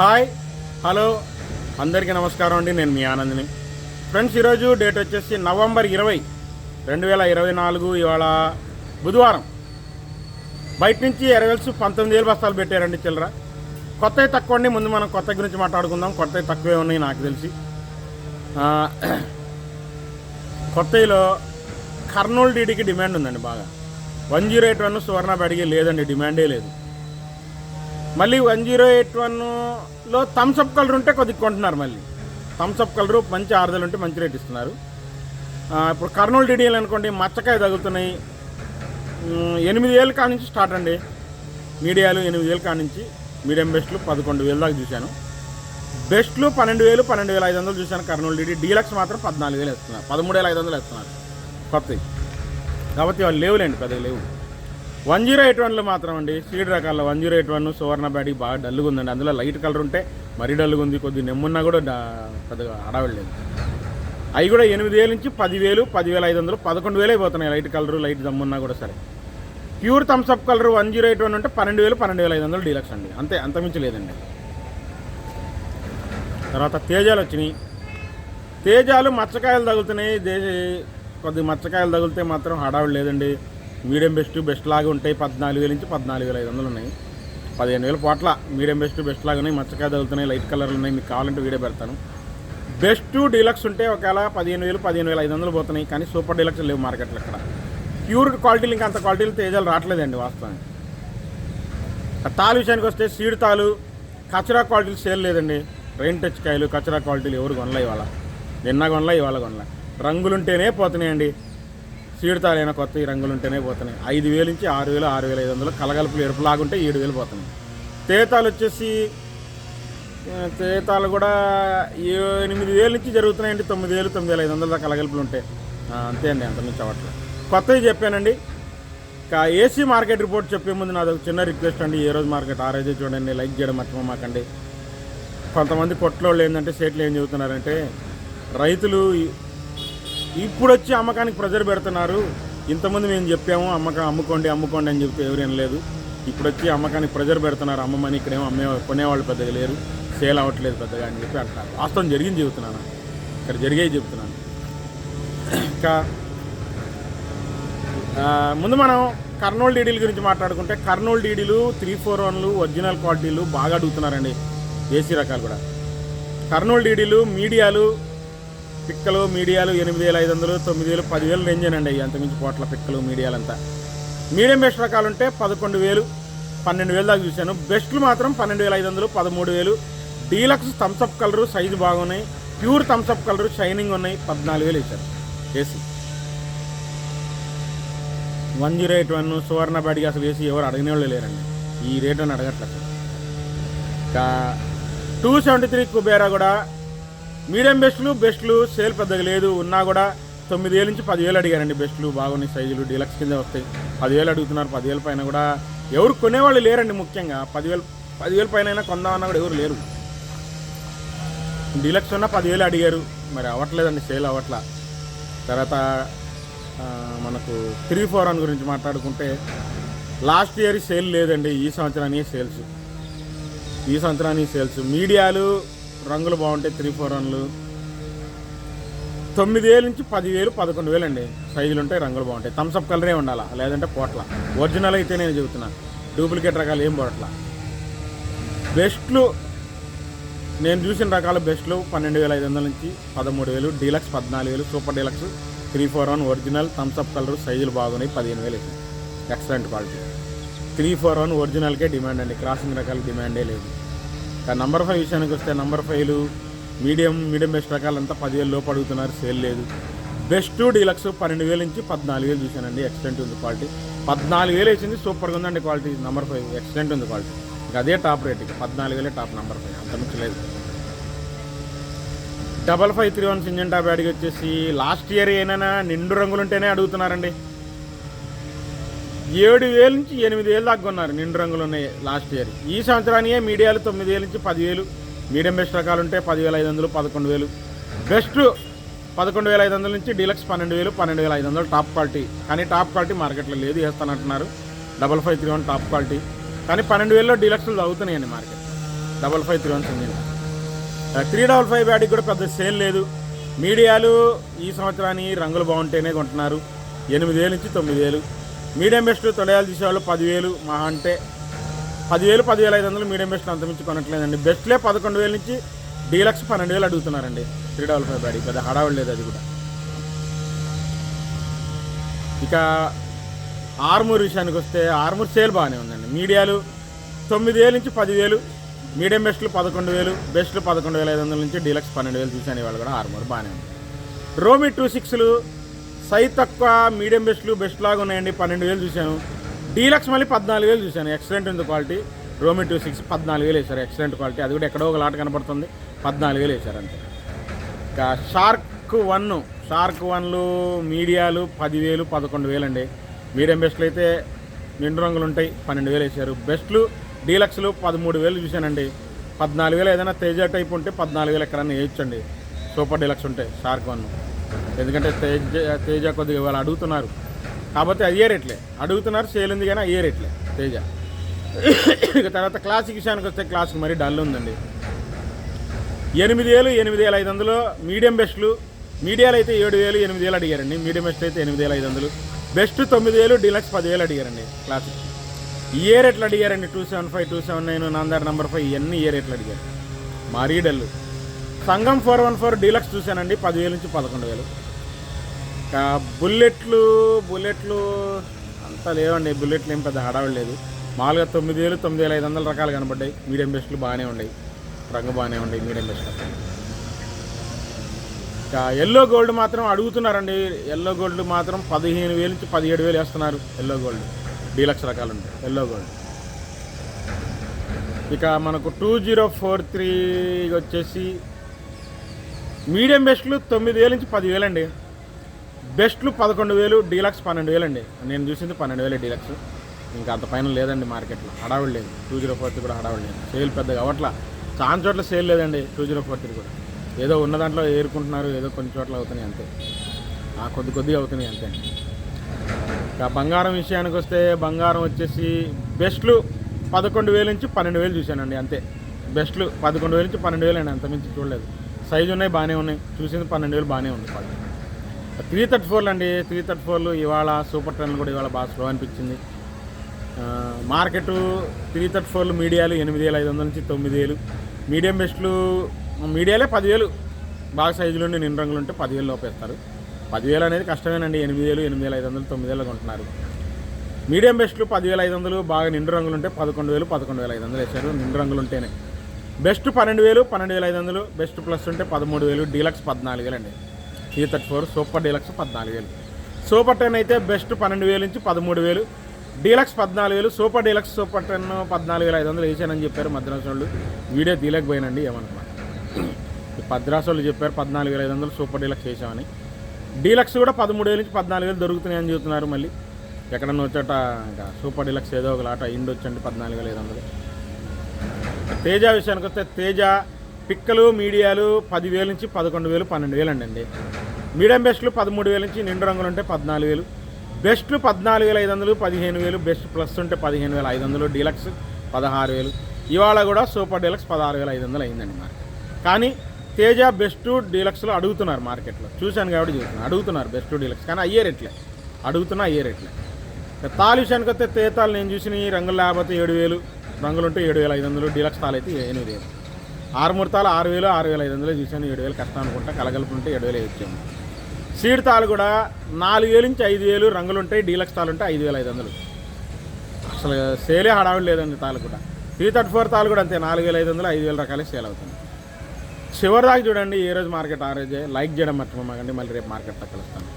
Hi hello అందరికీ నమస్కారం అండి నేను మీ ఆనందిని. ఫ్రెండ్స్ ఈరోజు డేట్ వచ్చేసి నవంబర్ ఇరవై రెండు వేల ఇరవై నాలుగు ఇవాళ బుధవారం. బయట నుంచి ఎరవెల్స్ పంతొమ్మిది వేలు బస్తాలు పెట్టారండి చిల్లర. కొత్తవి తక్కువ అండి ముందు మనం కొత్త గురించి మాట్లాడుకుందాం. కొత్తవి తక్కువే ఉన్నాయి నాకు తెలిసి. కొత్తలో కర్నూలు డీడీకి డిమాండ్ ఉందండి బాగా. One zero eight one Suvarna Byadgi లేదండి డిమాండే లేదు. మళ్ళీ వన్ జీరో ఎయిట్ వన్లో థమ్స్అప్ కలర్ ఉంటే కొద్దిగా కొంటున్నారు మళ్ళీ. థమ్స్అప్ కలరు మంచి ఆరుదలు ఉంటే మంచి రేట్ ఇస్తున్నారు. ఇప్పుడు కర్నూలు డీడీలు అనుకోండి మచ్చకాయ తగులుతున్నాయి. ఎనిమిది వేలు కాడ నుంచి స్టార్ట్ అండి. మీడియాలు ఎనిమిది వేలు కాడ నుంచి మీడియం బెస్ట్లు పదకొండు వేలు దాకా చూశాను. బెస్ట్లు పన్నెండు వేలు పన్నెండు వేల ఐదు వందలు చూశాను కర్నూలు డీడీ డీలక్స్ మాత్రం పద్నాలుగు వేలు వేస్తున్నారు. పదమూడు వేల ఐదు వందలు ఇస్తున్నారు కొత్తవి. కాబట్టి వాళ్ళు లేవులేండి పెద్దవి లేవు. వన్ జీరో ఎయిట్ వన్లో మాత్రం అండి సీడ్ రకాల one zero eight one Suvarna Byadgi బాగా డల్గా ఉందండి. అందులో లైట్ కలర్ ఉంటే మరీ డల్గా ఉంది. కొద్ది నెమ్మున్నా కూడా పెద్దగా ఆడవలేదు అవి కూడా ఎనిమిది వేల నుంచి పదివేలు పదివేల ఐదు వందలు పదకొండు వేలు అయిపోతున్నాయి లైట్ కలర్ లైట్ దమ్మున్నా కూడా సరే. Pure Thums Up colour one zero eight one ఉంటే పన్నెండు వేలు పన్నెండు వేల ఐదు వందలు డీలక్స్ అండి. అంతే అంతమించి లేదండి. తర్వాత తేజాలు వచ్చినాయి. తేజాలు మచ్చకాయలు తగులుతున్నాయి. దేశ కొద్ది మచ్చకాయలు తగిలితే మాత్రం హడావిడి లేదండి. మీడియం బెస్ట్ బెస్ట్ లాగా ఉంటాయి. పద్నాలుగు వేల నుంచి పద్నాలుగు వేల ఐదు వందలు ఉన్నాయి. పదిహేను వేల పోట్ల మీడియం బెస్ట్ బెస్ట్ లాగా ఉన్నాయి. మచ్చకాయ తగులుతున్నాయి లైట్ కలర్లు ఉన్నాయి. మీకు కావాలంటే వీడియో పెడతాను. బెస్ట్ డీలక్స్ ఉంటే ఒకవేళ పదిహేను వేలు పదిహేను వేల ఐదు వందలు పోతున్నాయి. కానీ సూపర్ డీలక్స్ లేవు మార్కెట్లో ఇక్కడ. ప్యూర్ క్వాలిటీలు ఇంకా అంత క్వాలిటీలు తేజాలు రావట్లేదండి వాస్తవానికి. ఆ తాలు విషయానికి వస్తే సీడ్ తాలు కచరా క్వాలిటీలు సేల్ లేదండి. రెయిన్ టచ్ కాయలు కచరా క్వాలిటీలు ఎవరు కొనలే ఇవాళ. నిన్న కొనలే ఇవాళ కొనలే. రంగులుంటేనే పోతున్నాయండి. చీడతాలైన కొత్త ఈ రంగులుంటేనే పోతున్నాయి. ఐదు వేలు నుంచి ఆరు వేలు ఆరు వేల ఐదు వందలు కలగలుపులు ఎరుపులాగుంటే ఏడు వేలు పోతున్నాయి. తేతాలు వచ్చేసి తేతాలు కూడా ఏ- ఎనిమిది వేలు నుంచి జరుగుతున్నాయండి. తొమ్మిది వేలు తొమ్మిది వేల ఐదు వందల కలగలుపులు ఉంటాయి అంతే అండి అంత నుంచి కొత్తవి చెప్పానండి. ఇంకా ఏసీ మార్కెట్ రిపోర్ట్ చెప్పే ముందు నాది ఒక చిన్న రిక్వెస్ట్ అండి. ఏ రోజు మార్కెట్ ఆ రోజే చూడండి లైక్ చేయడం మర్చిపోమాకండి కొంతమంది కొట్లోళ్ళు ఏంటంటే సేట్లు ఏం చెబుతున్నారంటే రైతులు ఇప్పుడు వచ్చి అమ్మకానికి ప్రెజర్ పెడుతున్నారు. ఇంతమంది మేము చెప్పాము అమ్మకం అమ్ముకోండి అమ్ముకోండి అని చెప్తే ఎవరేం లేదు. ఇప్పుడు వచ్చి అమ్మకానికి ప్రెజర్ పెడుతున్నారు అమ్మమని ఇక్కడేమో అమ్మే కొనేవాళ్ళు పెద్దగా లేరు సేల్ అవ్వట్లేదు పెద్దగా అని చెప్పి అంటారు వాస్తవం జరిగింది చెబుతున్నాను. ఇక్కడ జరిగేది చెబుతున్నాను. ఇంకా ముందు మనం కర్నూలు డీడీల గురించి మాట్లాడుకుంటే కర్నూలు డీడీలు త్రీ ఫోర్ వన్లు ఒరిజినల్ క్వాలిటీలు బాగా అడుగుతున్నారండి ఏసీ రకాలు కూడా. కర్నూలు డీడీలు మీడియాలు పిక్కలు మీడియాలు ఎనిమిది వేల ఐదు వందలు తొమ్మిది వేలు పదివేలు రేంజ్ అండి అవి అంతమించి పోట్ల పిక్కలు మీడియాలంతా. మీడియం బెస్ట్ రకాలు ఉంటే పదకొండు వేలు పన్నెండు వేలు దాకా చూశాను. బెస్ట్లు మాత్రం పన్నెండు వేల ఐదు వందలు పదమూడు వేలు. Deluxe Thums Up colour size బాగున్నాయి. Pure Thums Up colour shining ఉన్నాయి పద్నాలుగు వేలు ఇచ్చారు. AC. One zero eight one Suvarna బ్యాడ్కి అసలు వేసి ఎవరు అడిగిన వాళ్ళు లేరండి. ఈ రేట్ అని అడగట్లేదు. ఇంకా టూ సెవెంటీ త్రీ కుబేరా కూడా మీడియం బెస్ట్లు? బెస్ట్లు సేల్ పెద్దగా లేదు. ఉన్నా కూడా తొమ్మిది వేల నుంచి పదివేలు అడిగారండి బెస్ట్లు. బాగున్నాయి సైజులు. డీలక్స్ కింద వస్తాయి. పదివేలు అడుగుతున్నారు. పదివేల పైన కూడా ఎవరు కొనేవాళ్ళు లేరండి ముఖ్యంగా. పదివేలు పదివేల పైన అయినా కొందామన్నా కూడా ఎవరు లేరు. డీలక్స్ ఉన్న పదివేలు అడిగారు. మరి అవ్వట్లేదండి. సేల్ అవ్వట్లా. తర్వాత మనకు త్రీ ఫోర్ వన్ గురించి మాట్లాడుకుంటే లాస్ట్ ఇయర్ సేల్ లేదండి. ఈ సంవత్సరానికి సేల్స్. ఈ సంవత్సరానికి సేల్స్. మీడియాలు రంగులు బాగుంటాయి త్రీ ఫోర్ రన్లు. తొమ్మిది వేలు నుంచి పదివేలు పదకొండు వేలు అండి సైజులు ఉంటాయి రంగులు బాగుంటాయి. థమ్స్అప్ కలరే ఉండాలా? లేదంటే పోట్ల. ఒరిజినల్ అయితే నేను చెబుతున్నా. డూప్లికేట్ రకాలు ఏం పోవట్లా బెస్ట్లు నేను చూసిన రకాల బెస్ట్లు పన్నెండు వేల ఐదు వందల నుంచి పదమూడు వేలు డీలక్స్ పద్నాలుగు వేలు super deluxe three four one original Thums Up colour సైజులు బాగున్నాయి పదిహేను వేలు ఇచ్చింది excellent quality three four one ఒరిజినల్కే demand అండి. క్రాసింగ్ రకాల డిమాండే లేదు. కానీ నంబర్ ఫైవ్ విషయానికి వస్తే నంబర్ ఫైవ్లు మీడియం మీడియం బెస్ట్ రకాలంతా పదివేలు లోపు అడుగుతున్నారు సేల్ లేదు. బెస్ట్ డీలక్స్ పన్నెండు వేల నుంచి పద్నాలుగు వేలు చూశానండి ఎక్సలెంట్ ఉంది క్వాలిటీ. పద్నాలుగు వేలు వేసింది సూపర్గా ఉందండి క్వాలిటీ నంబర్ ఫైవ్ ఎక్సలెంట్ ఉంది క్వాలిటీ. ఇంకా అదే టాప్ రేట్ ఇక పద్నాలుగు వేలే టాప్ నంబర్ ఫైవ్ అంత మించలేదు double five three one top అడిగి వచ్చేసి లాస్ట్ ఇయర్ ఏమైనా నిండు రంగులు ఉంటేనే అడుగుతున్నారండి. ఏడు వేల నుంచి ఎనిమిది వేలు దాకా కొన్నారు నిండు రంగులు ఉన్నాయి లాస్ట్ ఇయర్. ఈ సంవత్సరానికే మీడియాలు తొమ్మిది వేల నుంచి పదివేలు మీడియం బెస్ట్ రకాలు ఉంటే పదివేల ఐదు వందలు పదకొండు వేలు. బెస్ట్ పదకొండు వేల ఐదు వందల నుంచి డీలక్స్ పన్నెండు వేలు పన్నెండు వేల ఐదు వందలు టాప్ క్వాలిటీ. కానీ టాప్ క్వాలిటీ మార్కెట్లో లేదు వేస్తానంటున్నారు double five three one top quality. కానీ పన్నెండు వేలలో డీలక్స్లు చదువుతున్నాయండి market. Double five three one engine three double five బ్యాడీకి కూడా పెద్ద సేల్ లేదు. మీడియాలు ఈ సంవత్సరాన్ని రంగులు బాగుంటేనే కొంటున్నారు. ఎనిమిది వేలు నుంచి తొమ్మిది వేలు మీడియం బెస్ట్ తొడయాలు తీసేవాళ్ళు పదివేలు మా అంటే పదివేలు పదివేల ఐదు వందలు మీడియం బెస్ట్ అంతమించి కొనట్లేదండి. బెస్ట్లే పదకొండు వేల నుంచి డీలక్స్ పన్నెండు వేలు అడుగుతున్నారండి. త్రీ డబల్ ఫైవ్ బ్యాడీ పెద్ద హడావుడు లేదు అది కూడా. ఇక ఆర్మూర్ విషయానికి వస్తే ఆర్మూర్ సేల్ బాగానే ఉందండి. మీడియాలు తొమ్మిది వేలు నుంచి పదివేలు మీడియం బెస్ట్లు పదకొండు వేలు బెస్ట్లు పదకొండు వేల ఐదు వందల నుంచి డీలక్స్ పన్నెండు వేలు చూసాను వాళ్ళు కూడా ఆర్మూర్ బాగానే ఉంది. రోమి టూ సిక్స్లు సైజ్ తక్కువ మీడియం బెస్ట్లు బెస్ట్ లాగా ఉన్నాయండి. పన్నెండు వేలు చూశాను. డీలక్స్ మళ్ళీ పద్నాలుగు వేలు చూశాను. ఎక్సలెంట్ ఉంది క్వాలిటీ. రోమి టూ సిక్స్ పద్నాలుగు వేలు వేశారు. Excellent quality. అది కూడా ఎక్కడో ఒక లాట్ కనపడుతుంది. పద్నాలుగు వేలు వేశారు అంతే. ఇంకా షార్క్ వన్ షార్క్ వన్లు మీడియాలు పదివేలు పదకొండు వేలు అండి మీడియం బెస్ట్లు అయితే నిండు రంగులు ఉంటాయి. పన్నెండు వేలు వేశారు. బెస్ట్లు డీలక్స్లు పదమూడు వేలు చూశానండి. పద్నాలుగు వేలు ఏదైనా తేజ టైప్ ఉంటే పద్నాలుగు వేలు ఎక్కడన్నా వేయొచ్చండి. సూపర్ డీలక్స్ ఉంటాయి. షార్క్ వన్ ఎందుకంటే తేజ తేజ కొద్దిగా వాళ్ళు అడుగుతున్నారు. కాకపోతే అయ్యే రేట్లే. అడుగుతున్నారు సేల్ ఉంది కానీ అయ్యే రేట్లే తేజ. ఇక తర్వాత క్లాసిక్ విషయానికి వస్తే క్లాసిక్ మరీ డల్ ఉందండి. ఎనిమిది వేలు ఎనిమిది వేల ఐదు వందలు మీడియం బెస్ట్లు మీడియాలు అయితే ఏడు వేలు ఎనిమిది వేలు అడిగారండి. మీడియం బెస్ట్ అయితే ఎనిమిది వేల ఐదు వందలు. బెస్ట్ తొమ్మిది వేలు డీలక్స్ పదివేలు అడిగారండి క్లాసిక్. ఏ రేట్లు అడిగారండి? Two seven five two seven nine Nandar number five ఇవన్నీ ఏ రేట్లు అడిగారు? మరీ dull. Sangam four one four deluxe చూశానండి పదివేలు నుంచి పదకొండు వేలు బుల్లెట్లు బుల్లెట్లు అంత లేవండి బుల్లెట్లు ఏం పెద్ద హడావిడి లేదు. మామూలుగా తొమ్మిది వేలు తొమ్మిది వేల ఐదు వందల రకాలు కనబడ్డాయి. మీడియం బెస్ట్లు బాగానే ఉన్నాయి రంగు బాగానే ఉన్నాయి మీడియం బెస్ట్లు. ఇంకా ఎల్లో గోల్డ్ మాత్రం అడుగుతున్నారండి. ఎల్లో గోల్డ్ మాత్రం పదిహేను వేలు నుంచి పదిహేడు వేలు వేస్తున్నారు ఎల్లో గోల్డ్ డీలక్స్ రకాలు ఉంటాయి ఎల్లో గోల్డ్ ఇక మనకు టూ జీరో ఫోర్ త్రీ వచ్చేసి మీడియం బెస్ట్లు తొమ్మిది వేల నుంచి పదివేలు అండి బెస్ట్లు పదకొండు వేలు డీలక్స్ పన్నెండు వేలు అండి నేను చూసింది పన్నెండు వేలు డీలక్స్. ఇంకా అంత పైన లేదండి మార్కెట్లో. హడావిడి లేదు. టూ జీరో ఫోర్ త్రీ కూడా హడావిడి లేదు. సేల్ పెద్దగా అవట్లా చాలా చోట్ల సేల్ లేదండి టూ జీరో ఫోర్ త్రీ కూడా. ఏదో ఉన్న దాంట్లో ఏరుకుంటున్నారు ఏదో కొన్ని చోట్ల అవుతున్నాయి అంతే. ఆ కొద్ది కొద్దిగా అవుతున్నాయి అంతే. ఇక బంగారం విషయానికి వస్తే బంగారం వచ్చేసి బెస్ట్లు పదకొండు వేలు నుంచి పన్నెండు వేలు చూశానండి అంతే. బెస్ట్లు పదకొండు వేలు నుంచి పన్నెండు వేలు అండి అంతమించి చూడలేదు. సైజు ఉన్నాయి బాగానే ఉన్నాయి. చూసింది పన్నెండు వేలు బాగానే ఉంది పది త్రీ థర్టీ ఫోర్లు అండి త్రీ థర్టీ ఫోర్లు ఇవాళ సూపర్ ట్రైన్లు కూడా ఇవాళ బాగా స్లో అనిపించింది. మార్కెట్ త్రీ థర్టీ ఫోర్లు మీడియాలు ఎనిమిది వేల ఐదు వందల నుంచి తొమ్మిది వేలు. మీడియం బెస్ట్లు మీడియాలే పదివేలు. బాగా సైజులు ఉండి నిండు రంగులు ఉంటే పదివేలు లోపేస్తారు. పదివేలు అనేది కష్టమేనండి. ఎనిమిది వేలు ఎనిమిది వేల ఐదు వందలు తొమ్మిది వేలు కొంటున్నారు మీడియం బెస్ట్లు పదివేల ఐదు వందలు. బాగా నిండు రంగులు ఉంటే పదకొండు వేలు పదకొండు వేల ఐదు వందలు వేశారు. నిండు రంగులు ఉంటేనే. బెస్ట్ పన్నెండు వేలు పన్నెండు వేల ఐదు వందలు. బెస్ట్ ప్లస్ ఉంటే పదమూడు వేలు డీలక్స్ పద్నాలుగు వేలు అండి. ఈ థర్టీ ఫోర్ సూపర్ డీలక్స్ పద్నాలుగు వేలు. సూపర్ టెన్ అయితే బెస్ట్ పన్నెండు వేలు నుంచి పదమూడు వేలు. డీలక్స్ పద్నాలుగు వేలు సూపర్ డీలక్స్ సూపర్ టెన్ పద్నాలుగు వేల ఐదు వందలు వేసానని చెప్పారు మద్రాసు వాళ్ళు వీడియో పోయినండి ఏమనుకున్నా. మద్రాసు వాళ్ళు చెప్పారు పద్నాలుగు వేల ఐదు వందలు సూపర్ డీలక్స్ వేసామని డీలక్స్ కూడా పదమూడు వేల నుంచి పద్నాలుగు వేలు దొరుకుతున్నాయని చెబుతున్నారు మళ్ళీ. ఎక్కడన్నా వచ్చాట ఇంకా సూపర్ డీలక్స్ ఏదో ఒక లాట ఇండి వచ్చండి పద్నాలుగు వేల ఐదు వందలు. తేజ విషయానికి వస్తే తేజ పిక్కలు మీడియాలు పదివేల నుంచి పదకొండు వేలు పన్నెండు వేలు అండి. మీడియం బెస్ట్లు పదమూడు వేల నుంచి నిండు రంగులు ఉంటే పద్నాలుగు వేలు. బెస్ట్లు పద్నాలుగు వేల ఐదు వందలు పదిహేను వేలు. బెస్ట్ ప్లస్ ఉంటే పదిహేను వేల ఐదు వందలు. డీలక్స్ పదహారు వేలు. ఇవాళ కూడా సూపర్ డీలక్స్ పదహారు వేల ఐదు వందలు అయిందండి మార్కెట్. కానీ తేజ బెస్ట్ డీలక్స్లో అడుగుతున్నారు మార్కెట్లో. చూశాను కాబట్టి చూస్తున్నాను అడుగుతున్నారు బెస్ట్ డీలక్స్. కానీ అయ్యే రేట్లే. అడుగుతున్నా అయ్యే రేట్లే. తాలు విషయానికి వస్తే తేతాలు నేను చూసిన ఈ రంగులు లేకపోతే ఏడు వేలు. రంగులు ఉంటే ఏడు వేల ఐదు వందలు డీలక్స్ తాలు అయితే ఎనిమిది. వేలు ఆరు మూడు తాలు ఆరు వేలు ఆరు వేల ఐదు వందలు చూసాను ఏడు వేలు కష్టం అనుకుంటా కలగలుపు ఉంటే ఏడు వేలు ఇచ్చాము. సీడ్ తాలు కూడా నాలుగు వేలు నుంచి ఐదు వేలు రంగులు ఉంటాయి డీలక్స్ తాలు ఉంటే ఐదు వేల ఐదు వందలు. అసలు సేలే హడావిడి లేదండి తాలు కూడా. త్రీ థర్టీ ఫోర్ తాలు కూడా అంతే నాలుగు వేల ఐదు వందలు ఐదు వేల రకాలే సేల్ అవుతుంది. చివరిదాకా చూడండి ఏ రోజు మార్కెట్ ఆ రోజే లైక్ చేయడం మర్చిపోమాకండి మళ్ళీ రేపు మార్కెట్ కలుస్తాను.